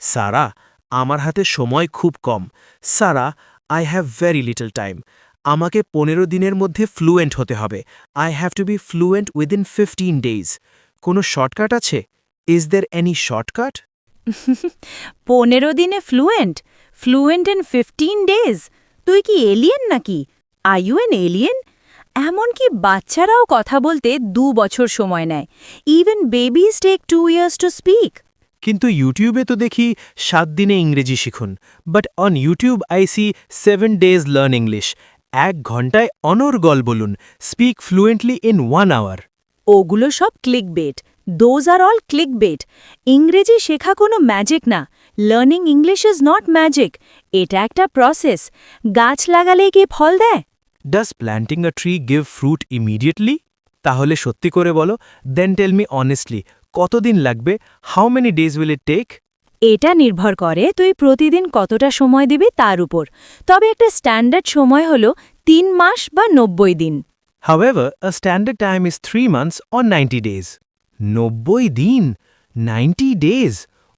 সারা, আমার হাতে সময় খুব কম। সারা I have very little time আমাকে পনেরো দিনের মধ্যে ফ্লুয়েন্ট হতে হবে। I have to be fluent within fifteen days কোনো শর্টকাট আছে? ইজ দের এনি শর্টকাট পনেরো দিনে fluent fluent in fifteen days তুই কি এলিয়েন নাকি? আই ইউ এন এলিয়েন এমনকি বাচ্চারাও কথা বলতে দু বছর সময় নেয়। Even babies take two years to speak কিন্তু ইউটিউবে তো দেখি সাত দিনে ইংরেজি শিখুন। But on YouTube I see seven days learn English এক ঘন্টায় অনর্গল বলুন। Speak fluently in one hour ওগুলো সব click bait those are all click bait ইংরেজি শেখা কোনো ম্যাজিক না। Learning English is not magic এটা একটা প্রসেস গাছ লাগালেই কি ফল দেয়? Does planting a tree give fruit immediately তাহলে সত্যি করে বলো। দেন টেল মি অনেস্টলি কতদিন লাগবে? How many days will it take এটা নির্ভর করে তুই প্রতিদিন কতটা সময় দিবি তার উপর। তবে একটা স্ট্যান্ডার্ড সময় হল তিন মাস বা নব্বই দিন। However, a standard time is 3 months or 90 days. নব্বই দিন? 90 days?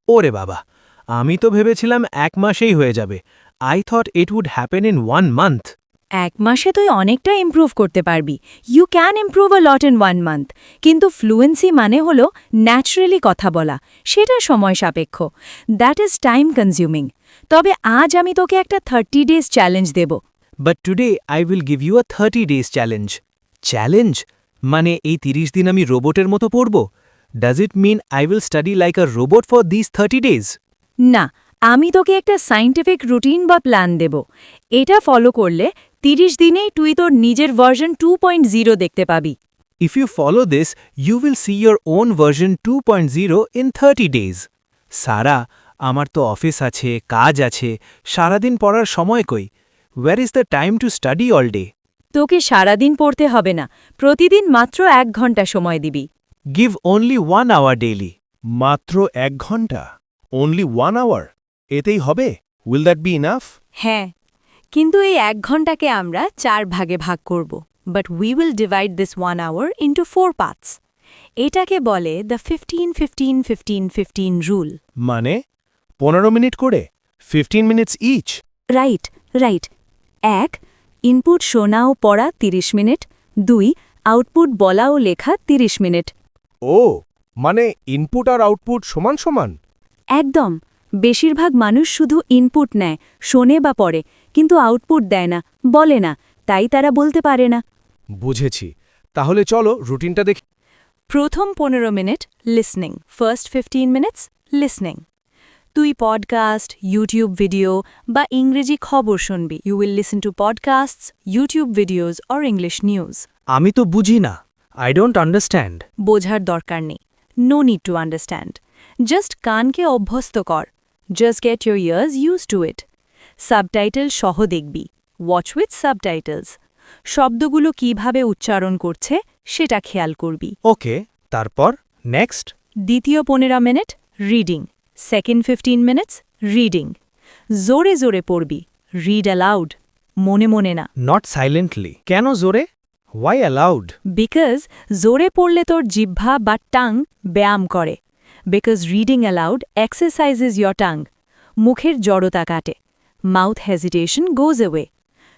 ওরে বাবা আমি তো ভেবেছিলাম এক মাসেই হয়ে যাবে। I thought it would happen in one month এক মাসে তুই অনেকটা ইমপ্রুভ করতে পারবি। You can improve a lot in one month কিন্তু ফ্লুয়েন্সি মানে হল ন্যাচারালি কথা বলা। সেটা সময় সাপেক্ষ। দ্যাট ইজ টাইম কনজিউমিং তবে আজ আমি তোকে একটা thirty days challenge Dev. But today I will give you a thirty days challenge challenge মানে এই তিরিশ দিন আমি রোবটের মতো পড়ব? Does it mean I will study like a robot for this thirty days না আমি তোকে একটা সাইন্টিফিক রুটিন বা প্ল্যান দেব। এটা ফলো করলে তিরিশ দিনেই তুই তোর নিজের ভার্সন টু পয়েন্ট জিরো দেখতে পাবি। If you follow this, you will see your own version 2.0 in 30 days. সারা আমার তো অফিস আছে কাজ আছে সারাদিন পড়ার সময় কই? Where is the time to study all day তোকে সারাদিন পড়তে হবে না প্রতিদিন মাত্র এক ঘণ্টা সময় দিবি। Give only one hour daily মাত্র এক ঘণ্টা। অনলি ওয়ান আওয়ার এতেই হবে? উইল দ্যাট বি ইনাফ হ্যাঁ। কিন্তু এই এক ঘন্টাকে আমরা চার ভাগে ভাগ করব but we will divide this one hour into four parts এটাকে বলে the fifteen fifteen fifteen fifteen rule মানে পনেরো মিনিট করে fifteen minutes each right right এক ইনপুট শোনা ও পড়া ৩০ মিনিট। দুই আউটপুট বলা ও লেখা ৩০ মিনিট। ও মানে ইনপুট আর আউটপুট সমান সমান? একদম। বেশিরভাগ মানুষ শুধু ইনপুট নেয় শোনে বা পড়ে। কিন্তু আউটপুট দেয় না বলে না তাই তারা বলতে পারে না। বুঝেছি। তাহলে চলো রুটিনটা দেখি। প্রথম পনেরো minute listening first fifteen minutes listening তুই পডকাস্ট ইউটিউব ভিডিও বা ইংরেজি খবর শুনবি। You will listen to podcasts YouTube videos or English news আমি তো বুঝি না। আই ডোন্ট আন্ডারস্ট্যান্ড বোঝার দরকার নেই। No need to understand just কানকে অভ্যস্ত কর। Just get your ears used to it subtitle সহ দেখবি। ওয়াচ উইথ সাবটাইটেলস শব্দগুলো কীভাবে উচ্চারণ করছে সেটা খেয়াল করবি। ওকে তারপর নেক্সট। দ্বিতীয় পনেরো minute reading second fifteen minutes reading জোরে জোরে পড়বি। রিড অ্যালাউড মনে মনে না। নট সাইলেন্টলি কেন জোরে? ওয়াই অ্যালাউড বিকজ জোরে পড়লে তোর জিহ্বা বা টাং ব্যায়াম করে। Because reading aloud exercises your tongue মুখের জড়তা কাটে। মাউথ হেজিটেশন গোজ অ্যাওয়ে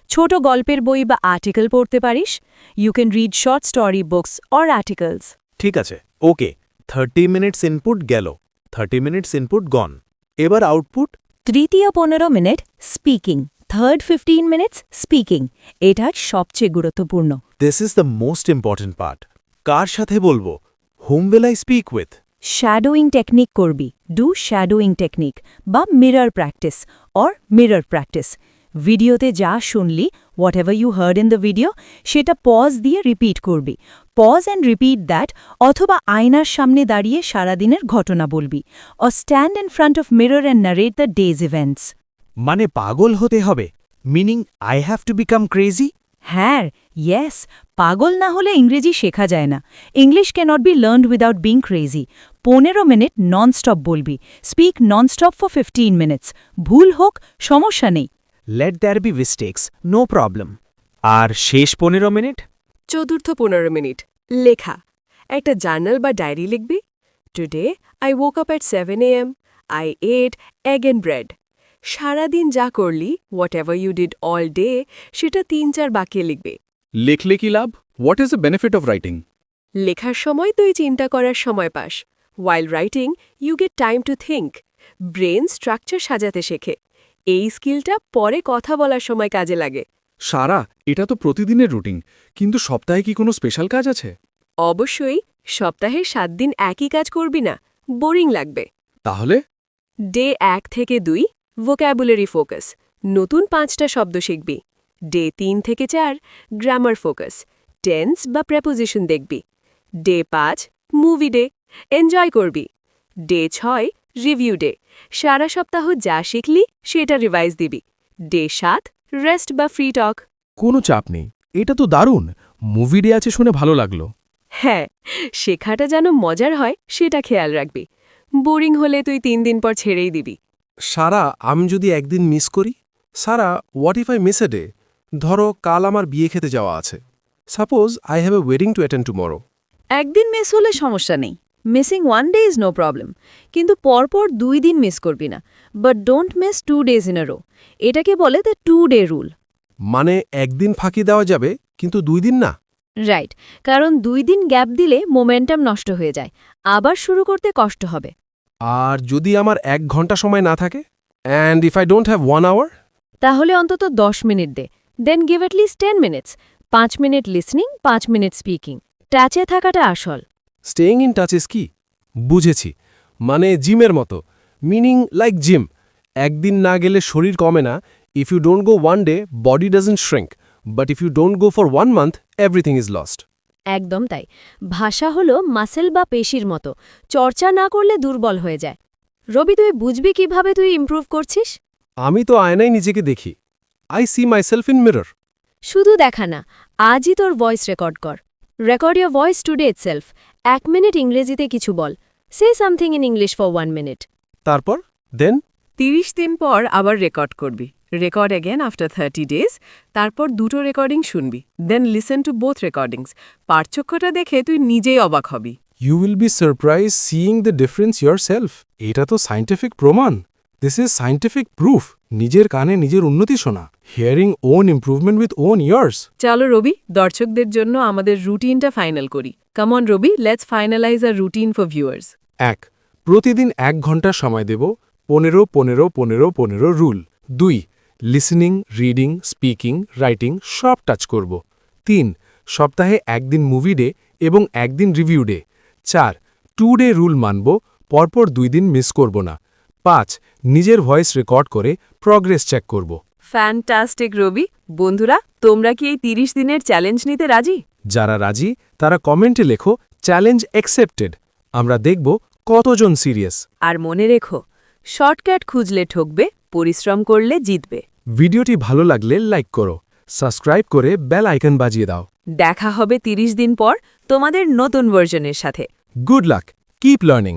ছোট গল্পের বই বা আর্টিকেল পড়তে পারিস you can read short story books or articles ঠিক আছে ওকে থার্টি মিনিটস ইনপুট গেল থার্টি মিনিটস ইনপুট গন এবার আউটপুট তৃতীয় পনেরো minute speaking third fifteen minutes speaking এটা সবচেয়ে গুরুত্বপূর্ণ। This is the most important part কার সাথে বলব? Whom will I speak with shadowing technique করবি। ডু শ্যাডোয়িং টেকনিক বা mirror practice or mirror practice ভিডিওতে যা শুনলি whatever you heard in the video সেটা পজ দিয়ে রিপিট করবি। পজ অ্যান্ড রিপিট দ্যাট অথবা আয়নার সামনে দাঁড়িয়ে সারাদিনের ঘটনা বলবি। Or stand in front of mirror and narrate the day's events মানে পাগল হতে হবে। Meaning I have to become crazy হ্যাঁ ইয়েস পাগল না হলে ইংরেজি শেখা যায় না। English cannot be learned without being crazy পনেরো মিনিট ননস্টপ বলবি। Speak nonstop for fifteen minutes ভুল হোক সমস্যা নেই। Let there be mistakes no problem আর শেষ পনেরো মিনিট? চতুর্থ পনেরো মিনিট। লেখা। একটা জার্নাল বা ডায়েরি লিখবি? Today I woke up at 7 a.m. I ate egg and bread সারাদিন যা করলি whatever you did all day সেটা তিন চার বাক্যে লিখবে। লিখলে কি লাভ? What is the benefit of writing লেখার সময় তুই চিন্তা করার সময় পাস। While writing you get time to think brain structure সাজাতে শেখে। এই স্কিলটা পরে কথা বলার সময় কাজে লাগে। সারা এটা তো প্রতিদিনের রুটিন কিন্তু সপ্তাহে কি কোনো স্পেশাল কাজ আছে? অবশ্যই সপ্তাহে সাত দিন একই কাজ করবি না বোরিং লাগবে। তাহলে? ডে এক থেকে দুই ভোক্যাবুলারি ফোকাস নতুন পাঁচটা শব্দ শিখবি। ডে তিন থেকে চার গ্রামার ফোকাস টেন্স বা প্রেপোজিশন দেখবি। ডে পাঁচ মুভি ডে এনজয় করবি। ডে ছয় রিভিউ ডে সারা সপ্তাহ যা শিখলি সেটা রিভাইজ দিবি। ডে সাত রেস্ট বা ফ্রি টক কোনো চাপ নেই। এটা তো দারুণ। মুভি ডে আছে শুনে ভালো লাগল। হ্যাঁ শেখাটা যেন মজার হয় সেটা খেয়াল রাখবি। বোরিং হলে তুই তিন দিন পর ছেড়েই দিবি। সারা আমি যদি একদিন মিস করি? সারা what if I miss a day ধরো কাল আমার বিয়ে খেতে যাওয়া আছে। Suppose I have a wedding to attend tomorrow একদিন মিস হলে সমস্যা নেই। Missing one day is no problem কিন্তু পরপর দুই দিন মিস করবি না। But don't miss two days in a row এটাকে বলে দ্য টু ডে রুল মানে একদিন ফাঁকি দেওয়া যাবে কিন্তু দুই দিন না? রাইট কারণ দুই দিন গ্যাপ দিলে মোমেন্টাম নষ্ট হয়ে যায়। আবার শুরু করতে কষ্ট হবে। আর যদি আমার এক ঘণ্টা সময় না থাকে? And if I don't have one hour তাহলে অন্তত দশ মিনিট দে। Then give at least ten minutes পাঁচ মিনিট লিসনিং পাঁচ মিনিট স্পিকিং টাচে থাকাটা আসল। স্টেইং ইন টাচ ইস কি বুঝেছি। মানে জিমের মতো। মিনিং লাইক জিম একদিন না গেলে শরীর কমে না। If you don't go one day body doesn't shrink but if you don't go for one month everything is lost একদম তাই। ভাষা হলো মাসেল বা পেশির মতো। চর্চা না করলে দুর্বল হয়ে যায়। রবি তুই বুঝবি কীভাবে তুই ইমপ্রুভ করছিস? আমি তো আয়নায় নিজেকে দেখি। I see myself in mirror শুধু দেখা না আজই তোর ভয়েস রেকর্ড কর। Record your voice today itself এক মিনিট ইংরেজিতে কিছু বল। সে something in English for one minute তারপর? দেন তিরিশ দিন পর আবার রেকর্ড করবি। Record again after thirty days তারপর দুটো রেকর্ডিং শুনবি। Then listen to both recordings পার্থক্যটা দেখে তুই নিজেই অবাক হবি। You will be surprise seeing the difference your self এটা তো সাইন্টিফিক প্রমাণ। দিস ইজ সাইন্টিফিক প্রুফ নিজের কানে নিজের উন্নতি শোনা hearing own improvement with own ears চলো রবি দর্শকদের জন্য আমাদের রুটিনটা ফাইনাল করি। Come on Rabi let's finalize a routine for viewers এক প্রতিদিন এক ঘণ্টা সময় দেব পনেরো পনেরো পনেরো পনেরো রুল দুই লিসনিং রিডিং স্পিকিং রাইটিং সব টাচ করব। তিন সপ্তাহে একদিন মুভি ডে এবং একদিন রিভিউ ডে চার টু ডে রুল মানব পরপর দুই দিন মিস করব না। পাঁচ নিজের ভয়েস রেকর্ড করে প্রগ্রেস চেক করব। ফ্যান্টাস্টিক রবি বন্ধুরা তোমরা কি এই তিরিশ দিনের চ্যালেঞ্জ নিতে রাজি? যারা রাজি তারা কমেন্টে লেখো চ্যালেঞ্জ অ্যাকসেপ্টেড আমরা দেখব কতজন সিরিয়াস আর মনে রেখো শর্টকাট খুঁজলে ঠকবে পরিশ্রম করলে জিতবে। ভিডিওটি ভালো লাগলে লাইক করো সাবস্ক্রাইব করে বেল আইকন বাজিয়ে দাও। দেখা হবে তিরিশ দিন পর তোমাদের নতুন ভার্জনের সাথে। Good luck keep learning